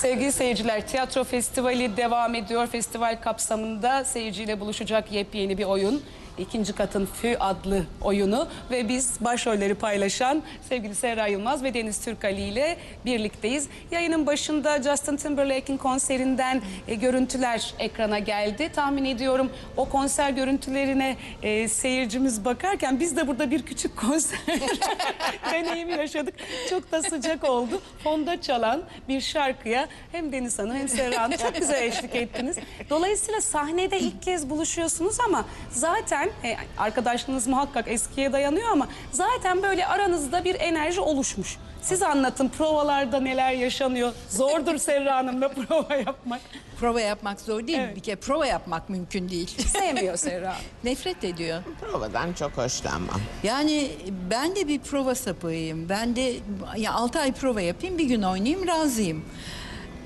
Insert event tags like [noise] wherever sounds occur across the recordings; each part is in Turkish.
Sevgili seyirciler, tiyatro festivali devam ediyor. Festival kapsamında seyirciyle buluşacak yepyeni bir oyun. İkinci Katın Fü adlı oyunu ve biz başrolleri paylaşan sevgili Serra Yılmaz ve Deniz Türkali ile birlikteyiz. Yayının başında Justin Timberlake'in konserinden e, görüntüler ekrana geldi. Tahmin ediyorum o konser görüntülerine e, seyircimiz bakarken biz de burada bir küçük konser [laughs] deneyimi yaşadık. Çok da sıcak oldu. Fonda çalan bir şarkıya hem Deniz Hanım hem Serra Hanım çok güzel eşlik ettiniz. Dolayısıyla sahnede ilk kez buluşuyorsunuz ama zaten e, arkadaşlığınız muhakkak eskiye dayanıyor ama zaten böyle aranızda bir enerji oluşmuş. Siz anlatın provalarda neler yaşanıyor. Zordur Serra Hanım'la [laughs] prova yapmak. Prova yapmak zor değil. Evet. Bir kere prova yapmak mümkün değil. [laughs] Sevmiyor Serra. [laughs] Nefret ediyor. Provadan çok hoşlanmam. Yani ben de bir prova sapığıyım. Ben de ya 6 ay prova yapayım, bir gün oynayayım, razıyım.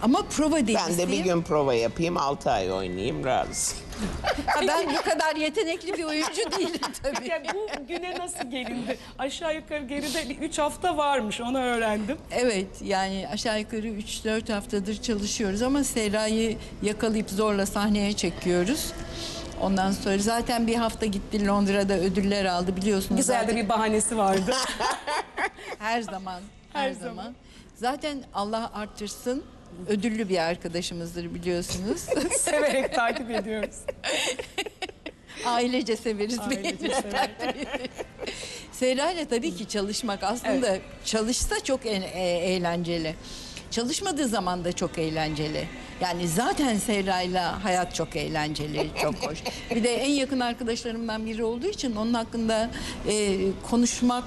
Ama prova Ben delisiyim. de bir gün prova yapayım, 6 ay oynayayım, razı. Ha, ben bu kadar yetenekli bir oyuncu değilim [laughs] tabii. Ya bu güne nasıl gelindi? Aşağı yukarı geride 3 hafta varmış onu öğrendim. Evet yani aşağı yukarı 3-4 haftadır çalışıyoruz ama Serra'yı yakalayıp zorla sahneye çekiyoruz. Ondan sonra zaten bir hafta gitti Londra'da ödüller aldı biliyorsunuz. Güzel de Zaten bir bahanesi vardı. [laughs] Her zaman. Her Her, zaman. zaman. Zaten Allah artırsın. Ödüllü bir arkadaşımızdır biliyorsunuz. [laughs] [laughs] Severek takip ediyoruz. Ailece severiz. Ailece ile tabii ki çalışmak aslında çalışsa çok en- e- eğlenceli. Çalışmadığı zaman da çok eğlenceli. Yani zaten Serra'yla hayat çok eğlenceli, çok hoş. Bir de en yakın arkadaşlarımdan biri olduğu için onun hakkında e, konuşmak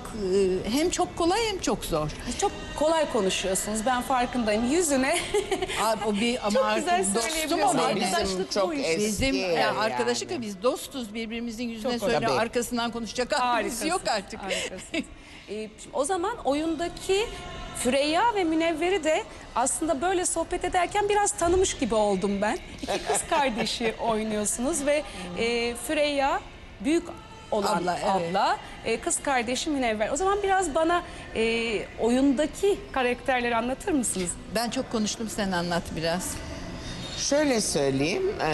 e, hem çok kolay hem çok zor. Çok kolay konuşuyorsunuz ben farkındayım. Yüzüne [laughs] Abi, o bir ama Çok güzel artık dostum o söyleyebiliyorsun. benim. Bizim Arkadaşlık çok bu iş. eski Bizim yani. yani arkadaşlık da biz dostuz birbirimizin yüzüne Çok söyle tabii. arkasından konuşacak halimiz yok artık. Ee, [laughs] şimdi o zaman oyundaki Füreyya ve Münevver'i de aslında böyle sohbet ederken biraz tanımış gibi oldum ben. İki kız [laughs] kardeşi oynuyorsunuz ve e, Füreyya büyük olan abla, Abla, evet. e, kız kardeşi Münevver. O zaman biraz bana e, oyundaki karakterleri anlatır mısınız? Ben çok konuştum sen anlat biraz. Şöyle söyleyeyim, eee,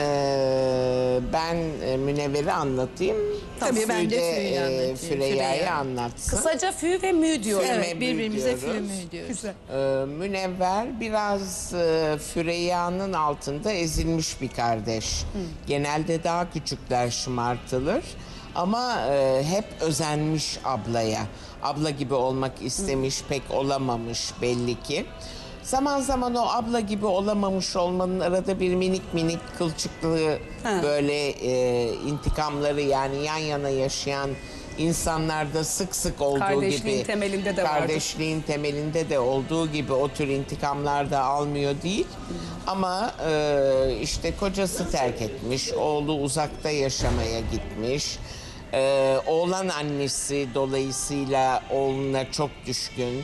ben e, Münevver'i anlatayım. Tabii, ben de Füre'yi e, anlatayım, Füreyya'yı Füre'yi. anlatsın. Kısaca Fü ve Mü diyorum. Evet. Evet birbirimize diyoruz. filmi diyoruz. Güzel. Eee, Münevver biraz e, Füreyya'nın altında ezilmiş bir kardeş. Genelde daha küçükler şımartılır ama e, hep özenmiş ablaya. Abla gibi olmak istemiş, pek olamamış belli ki. Zaman zaman o abla gibi olamamış olmanın arada bir minik minik kılçıklığı böyle e, intikamları yani yan yana yaşayan insanlarda sık sık olduğu Kardeşliğin gibi. temelinde de vardır. Kardeşliğin temelinde de olduğu gibi o tür intikamlar da almıyor değil. Ama e, işte kocası terk etmiş, oğlu uzakta yaşamaya gitmiş. E, oğlan annesi dolayısıyla oğluna çok düşkün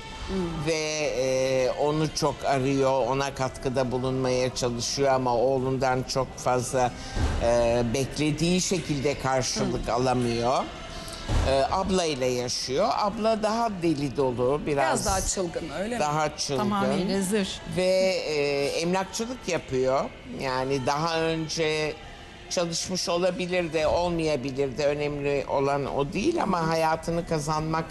ve e, onu çok arıyor, ona katkıda bulunmaya çalışıyor ama oğlundan çok fazla e, beklediği şekilde karşılık alamıyor. E, abla ile yaşıyor. Abla daha deli dolu, biraz, Biraz daha çılgın öyle mi? daha çılgın Tamamıyla zır. ve e, emlakçılık yapıyor. Yani daha önce çalışmış olabilir de olmayabilir de önemli olan o değil ama hayatını kazanmak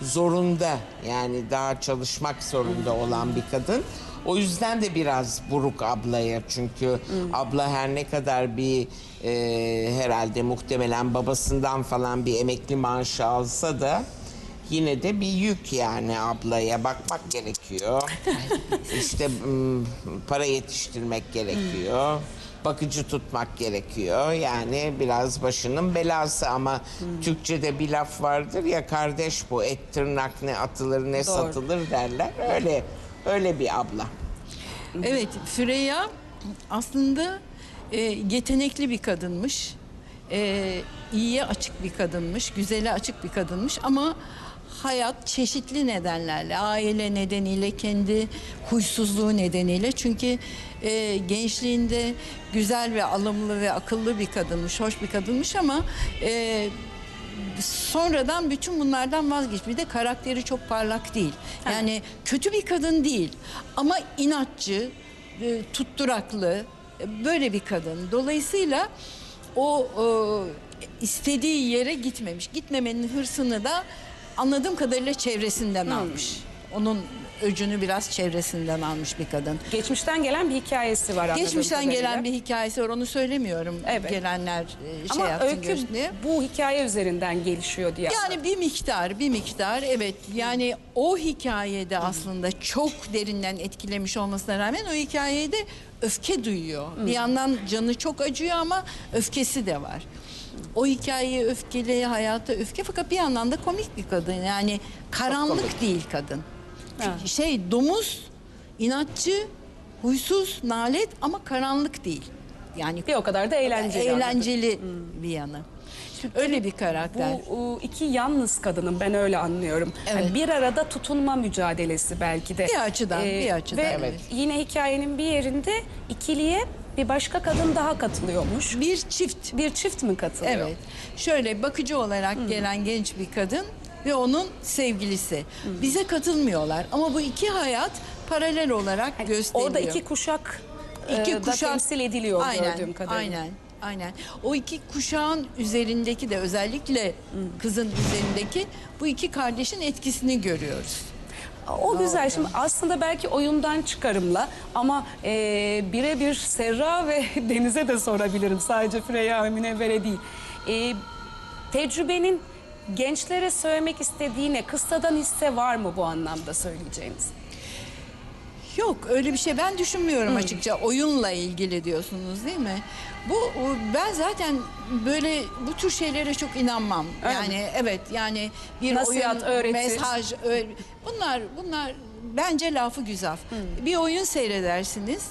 zorunda yani daha çalışmak zorunda olan bir kadın. O yüzden de biraz buruk ablaya çünkü abla her ne kadar bir e, herhalde muhtemelen babasından falan bir emekli maaşı alsa da yine de bir yük yani ablaya bakmak gerekiyor. [laughs] işte mm, para yetiştirmek gerekiyor. Bakıcı tutmak gerekiyor. Yani biraz başının belası ama Türkçe'de bir laf vardır ya kardeş bu et tırnak ne atılır ne satılır derler. Öyle öyle bir abla. Evet Füreyya aslında e, yetenekli bir kadınmış. E, iyiye açık bir kadınmış, güzele açık bir kadınmış ama hayat çeşitli nedenlerle, aile nedeniyle, kendi huysuzluğu nedeniyle çünkü e, gençliğinde güzel ve alımlı ve akıllı bir kadınmış, hoş bir kadınmış ama e, sonradan bütün bunlardan vazgeç. Bir de karakteri çok parlak değil. Yani kötü bir kadın değil ama inatçı, e, tutturaklı, e, böyle bir kadın. Dolayısıyla o e, istediği yere gitmemiş. Gitmemenin hırsını da anladığım kadarıyla çevresinden almış. Onun öcünü biraz çevresinden almış bir kadın. Geçmişten gelen bir hikayesi var anladığım Geçmişten kadarıyla. gelen bir hikayesi var onu söylemiyorum. Evet. Gelenler e, şey Ama yapsın öykü görsün diye. bu hikaye üzerinden gelişiyor diye. Yani bir miktar, bir miktar evet. Yani o hikayede aslında çok derinden etkilemiş olmasına rağmen o hikayede öfke duyuyor. Bir yandan canı çok acıyor ama öfkesi de var. O hikayeye öfkeli, hayata öfke fakat bir yandan da komik bir kadın. Yani karanlık değil kadın. Ha. Şey domuz, inatçı, huysuz, nalet ama karanlık değil. Yani Bir o kadar da eğlenceli. anladım. eğlenceli bir yanı. Öyle bir karakter. Bu e, iki yalnız kadının ben öyle anlıyorum. Evet. Yani bir arada tutunma mücadelesi belki de. Ee, Bir açıdan, bir açıdan, Ve evet. yine hikayenin bir yerinde ikiliye bir başka kadın daha katılıyormuş. bir çift Bir çift mi katılıyor? Evet. Şöyle bakıcı olarak gelen genç bir kadın ve onun sevgilisi. Bize katılmıyorlar ama bu iki hayat paralel olarak gösteriliyor. Orada iki kuşak, İki e, da temsil ediliyor aynen, gördüğüm kadarıyla. Aynen. Aynen. O iki kuşağın üzerindeki de özellikle kızın üzerindeki bu iki kardeşin etkisini görüyoruz. O güzel. Şimdi aslında belki oyundan çıkarımla ama e, birebir Serra ve [laughs] Deniz'e de sorabilirim. Sadece Freya ve Münevvere değil. E, tecrübenin gençlere söylemek istediği ne? Kıssadan hisse var mı bu anlamda söyleyeceğiniz? Yok öyle bir şey ben düşünmüyorum açıkça oyunla ilgili diyorsunuz değil mi? Bu ben zaten böyle bu tür şeylere çok inanmam. Öyle yani evet yani bir Nasihat, oyun öğreti. mesaj öyle, bunlar bunlar bence lafı güzel. Bir oyun seyredersiniz.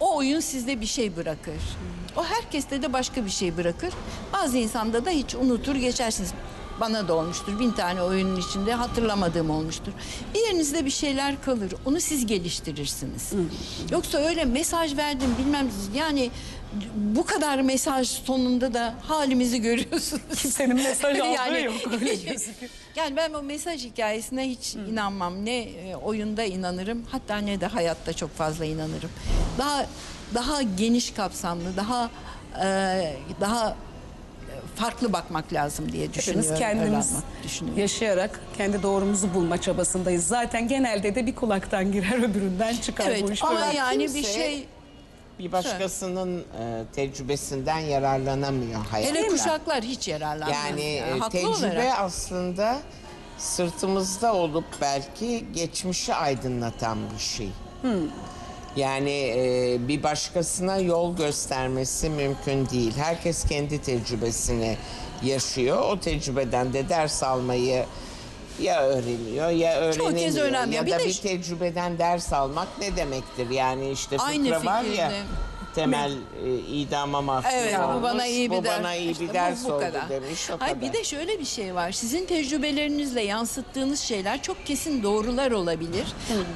O oyun sizde bir şey bırakır. O herkeste de başka bir şey bırakır. Bazı insanda da hiç unutur geçersiniz. Bana da olmuştur. Bin tane oyunun içinde hatırlamadığım olmuştur. Bir yerinizde bir şeyler kalır. Onu siz geliştirirsiniz. Yoksa öyle mesaj verdim bilmem yani bu kadar mesaj sonunda da halimizi görüyorsunuz. Kimsenin mesaj [laughs] aldığı Yani- yok. Öyle [laughs] gözüküyor. Yani ben bu mesaj hikayesine hiç inanmam. Ne e, oyunda inanırım hatta ne de hayatta çok fazla inanırım. Daha daha geniş kapsamlı, daha e, daha farklı bakmak lazım diye düşünüyorum. Hepimiz kendimiz düşünüyorum. yaşayarak kendi doğrumuzu bulma çabasındayız. Zaten genelde de bir kulaktan girer öbüründen çıkar Evet bu iş. ama böyle. yani bir şey Bir başkasının e, tecrübesinden yararlanamıyor hayat. hele kuşaklar hiç yararlanmaz. Yani e, tecrübe olarak. aslında sırtımızda olup belki geçmişi aydınlatan bir şey. Yani e, bir başkasına yol göstermesi mümkün değil. Herkes kendi tecrübesini yaşıyor. O tecrübeden de ders almayı ya öğreniyor ya öğrenemiyor. öğrenmiyor. Ya Bir da de bir tecrübeden ders almak ne demektir? Yani işte Aynı fıkra var ya temel e, idama mahkum Evet bu olmuş, bana iyi bir bu ders. bana iyi İşte bir bu- ders bu oldu kadar. demiş o Hayır, kadar. bir de şöyle bir şey var. Sizin tecrübelerinizle yansıttığınız şeyler çok kesin doğrular olabilir.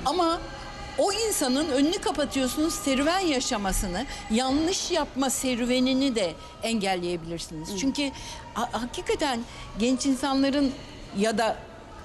Ama o insanın önünü kapatıyorsunuz serüven yaşamasını, yanlış yapma serüvenini de engelleyebilirsiniz. Çünkü ha- hakikaten genç insanların ya da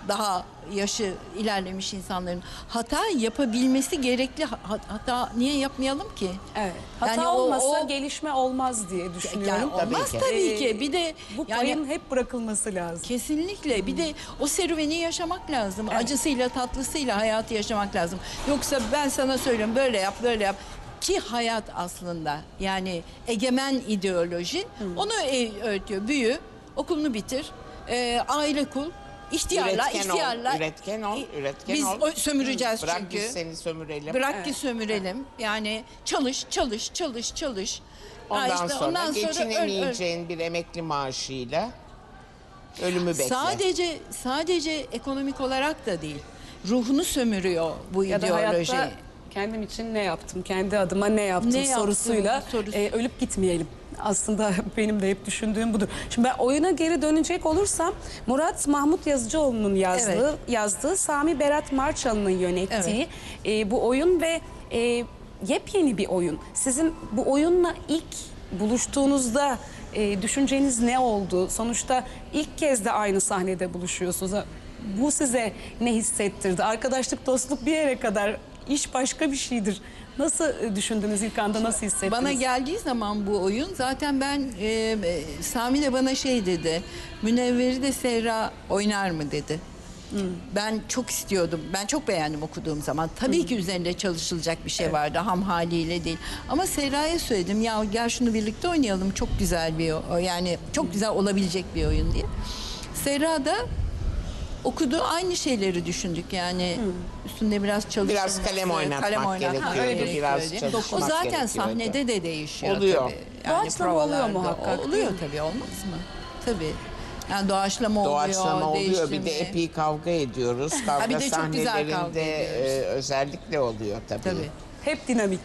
daha yaşı ilerlemiş insanların hata yapabilmesi gerekli. Ha- Hata niye yapmayalım ki? Evet. Hata Yani o- olmasa o- gelişme olmaz diye düşünüyorum. Yani olmaz ki. tabii ki. Ee, Bir de bu yani payın hep bırakılması lazım. kesinlikle bir de o serüveni yaşamak lazım. Acısıyla tatlısıyla hayatı yaşamak lazım. Yoksa ben sana söylüyorum böyle yap böyle yap ki hayat aslında yani egemen ideoloji onu e- öğretiyor. Büyü, okulunu bitir, e, aile kul, ihtiyarla, Üretken ol, ihtiyarla. üretken ol, üretken Biz ol. o- sömüreceğiz Bırak çünkü. biz seni sömürelim. Bırak ki sömürelim. Yani çalış, çalış, çalış, çalış. Ha Ondan işte sonra öl, öl. geçinemeyeceğin bir emekli maaşıyla ölümü bekle. Sadece sadece ekonomik olarak da değil. Ruhunu sömürüyor bu Ya da ideoloji. hayatta kendim için ne yaptım, kendi adıma ne yaptım Ne yaptım sorusuyla sorusu. e, ölüp gitmeyelim. Aslında [laughs] benim de hep düşündüğüm budur. Şimdi ben oyuna geri dönecek olursam Murat Mahmut Yazıcıoğlu'nun yazdığı, Evet. yazdığı Sami Berat Marçalı'nın yönettiği e, bu oyun ve e, yepyeni bir oyun. Sizin bu oyunla ilk buluştuğunuzda e, düşünceniz ne oldu? Sonuçta ilk kez de aynı sahnede buluşuyorsunuz. Bu size ne hissettirdi? Arkadaşlık, dostluk bir yere kadar iş başka bir şeydir. Nasıl e, düşündünüz ilk anda nasıl hissettiniz? Bana geldiği zaman bu oyun zaten ben e, e, Sami de bana şey dedi. Münevveri de Serra oynar mı dedi. Ben çok istiyordum. Ben çok beğendim okuduğum zaman. Tabii ki üzerinde çalışılacak bir şey vardı. Ham haliyle değil. Ama Serra'ya söyledim ya gel şunu birlikte oynayalım. Çok güzel bir yani çok güzel olabilecek bir oyun diye. Serra da okudu aynı şeyleri düşündük yani üstünde biraz çalışılması, Biraz kalem oynatmak gerekiyor, öyle biraz çalışmak O zaten sahnede de değişiyor Oluyor. tabii. Doğaçlama oluyor provalarda muhakkak, değil Oluyor mi? tabii olmaz mı? Tabii. Yani doğaçlama oluyor, Doğaçlama oluyor. Bir de değiştirme. epey kavga ediyoruz. Kavga bir de çok güzel kavga sahnelerinde ediyoruz. e, özellikle oluyor tabii. Tabii. Hep dinamik.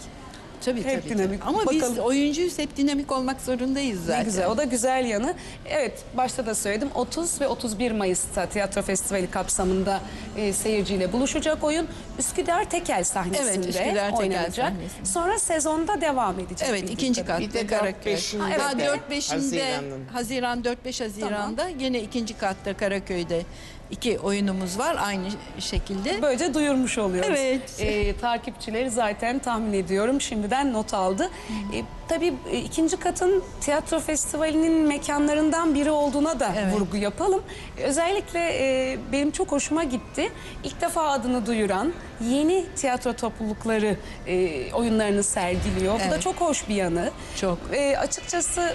Tabii Hep tabii. dinamik. tabii. Ama biz Bakalım. oyuncuyuz hep dinamik olmak zorundayız zaten. Ne güzel. O da güzel yanı. Evet başta da söyledim. 30 ve 31 Mayıs'ta tiyatro festivali kapsamında e, seyirciyle buluşacak oyun. Üsküdar Tekel sahnesinde Evet, Üsküdar Tekel oynanacak. sahnesinde. Sonra sezonda devam edecek. Evet ikinci katta Bir de Karaköy. 4-5'inde Ha, de 4-5'inde Haziran'ın. Haziran 4-5 Haziran'da yine ikinci katta Karaköy'de iki oyunumuz var aynı şekilde. Böylece duyurmuş oluyoruz. Evet. Ee, takipçileri zaten tahmin ediyorum şimdiden not aldı. Ee, tabii e, ikinci katın tiyatro festivalinin mekanlarından biri olduğuna da Evet. vurgu yapalım. Özellikle e, benim çok hoşuma gitti. İlk defa adını duyuran yeni tiyatro toplulukları e, oyunlarını sergiliyor. Bu da Evet. çok hoş bir yanı. Çok. E, açıkçası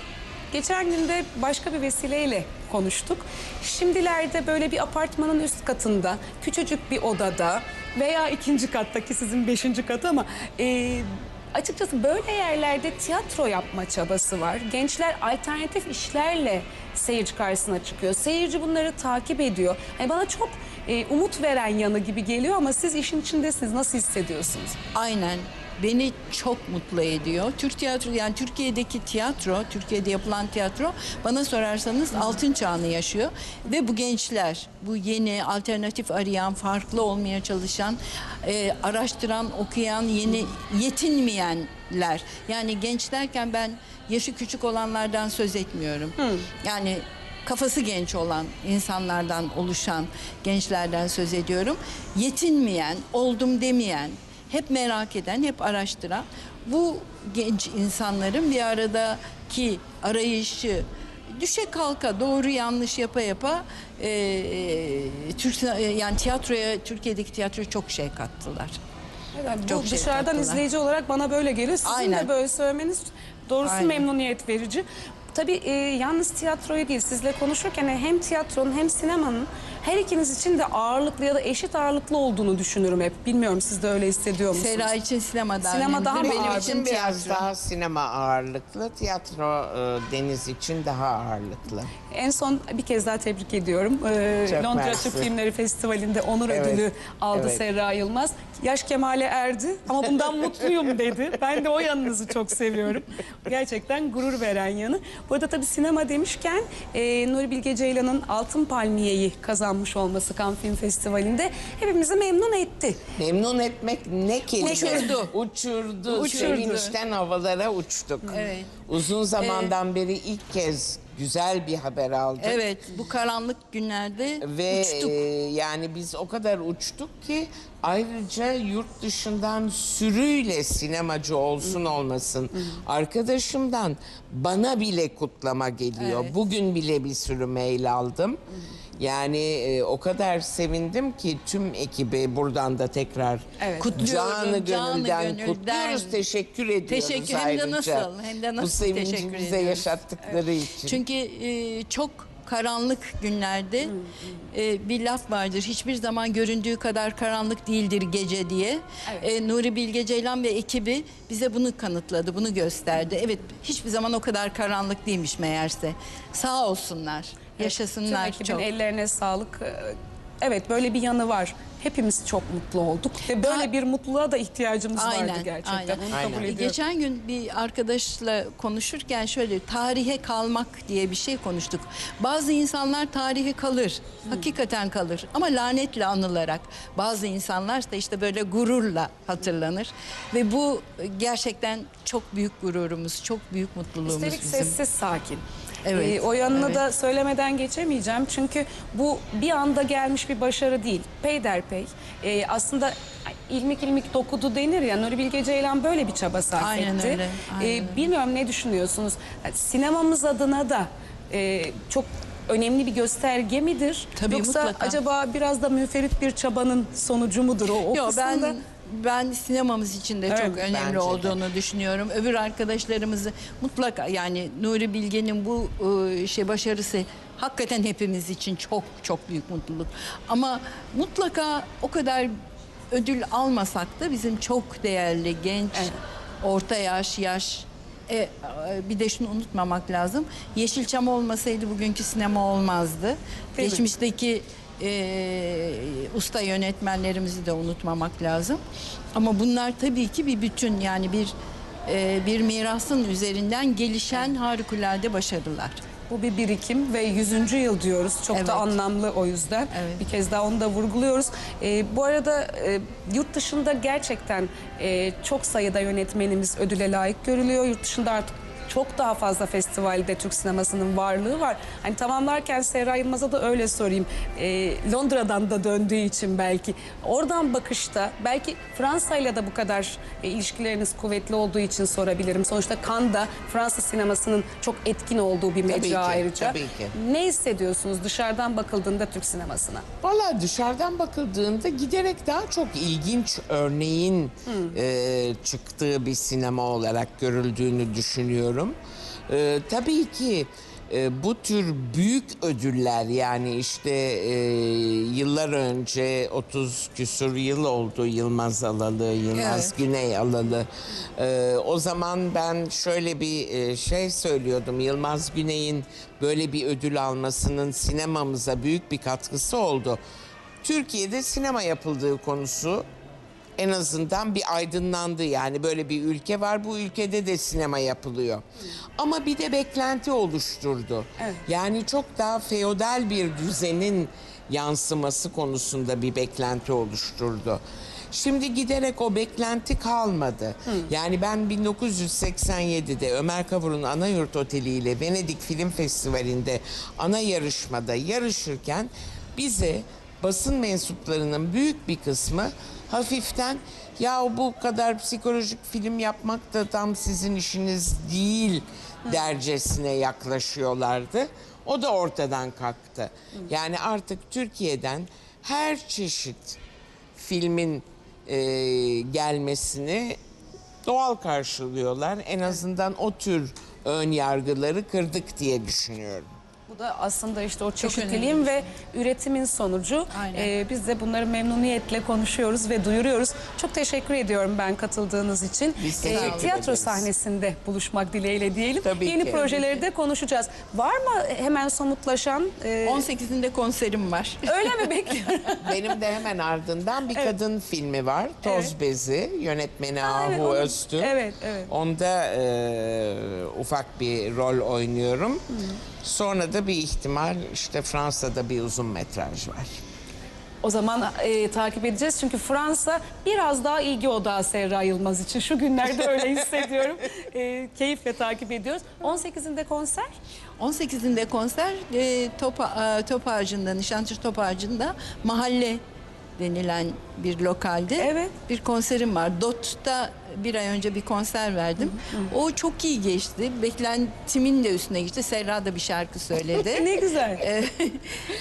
geçen günde başka bir vesileyle konuştuk. Şimdilerde böyle bir apartmanın üst katında küçücük bir odada veya ikinci kattaki sizin beşinci kat ama e, açıkçası böyle yerlerde tiyatro yapma çabası var. Gençler alternatif işlerle seyirci karşısına çıkıyor. Seyirci bunları takip ediyor. Yani bana çok e, umut veren yanı gibi geliyor ama siz işin içindesiniz. Nasıl hissediyorsunuz? Aynen. Beni çok mutlu ediyor. Türk tiyatro yani Türkiye'deki tiyatro, Türkiye'de yapılan tiyatro bana sorarsanız altın çağını yaşıyor ve bu gençler, bu yeni alternatif arayan, farklı olmaya çalışan, e, araştıran, okuyan, yeni yetinmeyenler. Yani genç derken ben yaşı küçük olanlardan söz etmiyorum. Yani kafası genç olan insanlardan oluşan gençlerden söz ediyorum. Yetinmeyen, oldum demeyen, hep merak eden, hep araştıran bu genç insanların bir aradaki arayışı düşe kalka doğru yanlış yapa yapa e, e, Türk e, yani tiyatroya Türkiye'deki tiyatroya çok şey kattılar. Evet, bu Çok şey dışarıdan kattılar. izleyici olarak bana böyle geliyor. Sizin de Aynen. böyle söylemeniz doğrusu Aynen. memnuniyet verici. Tabii e, yalnız tiyatroyu değil sizle konuşurken hem tiyatronun hem sinemanın her ikiniz için de ağırlıklı ya da eşit ağırlıklı olduğunu düşünürüm hep. Bilmiyorum siz de öyle hissediyor musunuz? Sera için sinema daha Sinema önemli. daha mı Benim ağır? için biraz tiyatro. daha sinema ağırlıklı, tiyatro e, deniz için daha ağırlıklı. En son bir kez daha tebrik ediyorum. Ee, Çok Londra mersi. Türk Filmleri Festivali'nde onur Evet, ödülü aldı evet. Serra Yılmaz. Yaş kemale erdi ama bundan [laughs] mutluyum dedi. Ben de o yanınızı çok seviyorum. Gerçekten gurur veren yanı. Bu arada tabii sinema demişken e, Nuri Bilge Ceylan'ın Altın Palmiye'yi kazanmış olması Cannes Film Festivali'nde hepimizi memnun etti. Memnun etmek ne kelime? Uçurdu. [laughs] Uçurdu. Uçurdu. Sevinçten havalara uçtuk. Evet. Uzun zamandan beri ilk kez güzel bir haber aldık. Evet bu karanlık günlerde Ve uçtuk. e, yani biz o kadar uçtuk ki ayrıca yurt dışından sürüyle sinemacı olsun olmasın arkadaşımdan bana bile kutlama geliyor. Evet. Bugün bile bir sürü mail aldım. Yani e, o kadar sevindim ki tüm ekibi buradan da tekrar Evet. Kutluyorum, canı canı gönülden gönülden. kutluyoruz. Teşekkür ediyoruz Teşekkür hem de nasıl hem de nasıl Bu sevinci teşekkür bize ediyoruz. yaşattıkları için. Çünkü e, çok karanlık günlerde e, bir laf vardır. Hiçbir zaman göründüğü kadar karanlık değildir gece diye. Evet. E, Nuri Bilge Ceylan ve ekibi bize bunu kanıtladı, bunu gösterdi. Evet, hiçbir zaman o kadar karanlık değilmiş meğerse. Sağ olsunlar, yaşasınlar Tüm ekibin çok. ellerine sağlık. Evet böyle bir yanı var. Hepimiz çok mutlu olduk ve böyle Ha- bir mutluluğa da ihtiyacımız vardı Aynen, gerçekten. aynen. Aynen. kabul ediyorum. Geçen gün bir arkadaşla konuşurken şöyle tarihe kalmak diye bir şey konuştuk. Bazı insanlar tarihe kalır. Hakikaten kalır ama lanetle anılarak. Bazı insanlar da işte böyle gururla hatırlanır. Ve bu gerçekten çok büyük gururumuz, çok büyük mutluluğumuz Üstelik bizim. sessiz sakin. Evet, Ee, o yanını evet. da söylemeden geçemeyeceğim. Çünkü bu bir anda gelmiş bir başarı değil. Peyderpey. Ee, aslında ilmik ilmik dokudu denir ya. Nuri Bilge Ceylan böyle bir çaba sarf Aynen etti. öyle, aynen Ee, öyle. bilmiyorum ne düşünüyorsunuz? Sinemamız adına da e, çok önemli bir gösterge midir? Tabii, Yoksa mutlaka. acaba biraz da müferit bir çabanın sonucu mudur o, o kısımda? ben ben sinemamız için de Evet, çok önemli bence de. olduğunu düşünüyorum. Öbür arkadaşlarımızı mutlaka yani Nuri Bilge'nin bu e, şey başarısı hakikaten hepimiz için çok çok büyük mutluluk. Ama mutlaka o kadar ödül almasak da bizim çok değerli genç, Evet. orta yaş, yaş e, e, bir de şunu unutmamak lazım. Yeşilçam olmasaydı bugünkü sinema olmazdı. Değil mi? E, usta yönetmenlerimizi de unutmamak lazım. Ama bunlar tabii ki bir bütün yani bir e, bir mirasın üzerinden gelişen harikulade başarılar. Bu bir birikim ve 100. yıl diyoruz. Çok Evet. da anlamlı o yüzden. Evet. Bir kez daha onu da vurguluyoruz. Ee, bu arada e, yurt dışında gerçekten e, çok sayıda yönetmenimiz ödüle layık görülüyor. Yurt dışında artık çok daha fazla festivalde Türk sinemasının varlığı var. Hani tamamlarken Serra Yılmaz'a da öyle sorayım. Ee, Londra'dan da döndüğü için belki. Oradan bakışta belki Fransa'yla da bu kadar e, ilişkileriniz kuvvetli olduğu için sorabilirim. Sonuçta Cannes'da Fransa sinemasının çok etkin olduğu bir mecra Tabii ki, ayrıca. tabii ki. Ne hissediyorsunuz dışarıdan bakıldığında Türk sinemasına? Valla dışarıdan bakıldığında giderek daha çok ilginç örneğin e, çıktığı bir sinema olarak görüldüğünü düşünüyorum. E, tabii ki e, bu tür büyük ödüller yani işte e, yıllar önce 30 küsur yıl oldu Yılmaz Alalı, Yılmaz Evet. Güney Alalı. E, o zaman ben şöyle bir e, şey söylüyordum. Yılmaz Güney'in böyle bir ödül almasının sinemamıza büyük bir katkısı oldu. Türkiye'de sinema yapıldığı konusu en azından bir aydınlandı. Yani böyle bir ülke var. Bu ülkede de sinema yapılıyor. Ama bir de beklenti oluşturdu. Evet. Yani çok daha feodal bir düzenin yansıması konusunda bir beklenti oluşturdu. Şimdi giderek o beklenti kalmadı. Yani ben 1987'de Ömer Kavur'un Anayurt Oteli ile Venedik Film Festivali'nde ana yarışmada yarışırken bize basın mensuplarının büyük bir kısmı hafiften ya bu kadar psikolojik film yapmak da tam sizin işiniz değil dercesine yaklaşıyorlardı. O da ortadan kalktı. Yani artık Türkiye'den her çeşit filmin e, gelmesini doğal karşılıyorlar. En azından o tür ön yargıları kırdık diye düşünüyorum. Bu da aslında işte o çeşitliliğin ve üretimin sonucu. Ee, biz de bunları memnuniyetle konuşuyoruz ve duyuruyoruz. Çok teşekkür ediyorum ben katıldığınız için. Ee, Biz teşekkür tiyatro ederiz. sahnesinde buluşmak dileğiyle diyelim. Tabii Yeni ki. projeleri de konuşacağız. Var mı hemen somutlaşan? e, 18'inde konserim var. öyle mi [laughs] bekliyorum? Benim de hemen ardından bir kadın filmi var. Toz Evet. Bezi. Yönetmeni evet, Ahu onu- Öztürk. evet, evet. Onda e, ufak bir rol oynuyorum. Sonra da bir ihtimal işte Fransa'da bir uzun metraj var. O zaman e, takip edeceğiz. Çünkü Fransa biraz daha ilgi odağı Serra Yılmaz için. Şu günlerde öyle [laughs] hissediyorum. E, keyifle takip ediyoruz. 18'inde konser. 18'inde konser e, top, e, top ağacında, Nişantaşı Top Ağacı'nda mahalle denilen bir lokalde Evet. bir konserim var. Dot'ta bir ay önce bir konser verdim. O çok iyi geçti. Beklentimin de üstüne geçti. Serra da bir şarkı söyledi. [laughs] ne güzel. [laughs]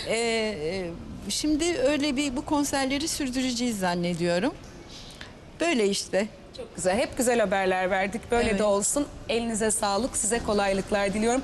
E, e, şimdi öyle bir bu konserleri sürdüreceğiz zannediyorum. Böyle işte. Çok güzel. Hep güzel haberler verdik. Böyle Evet. de olsun. Elinize sağlık. Size kolaylıklar diliyorum.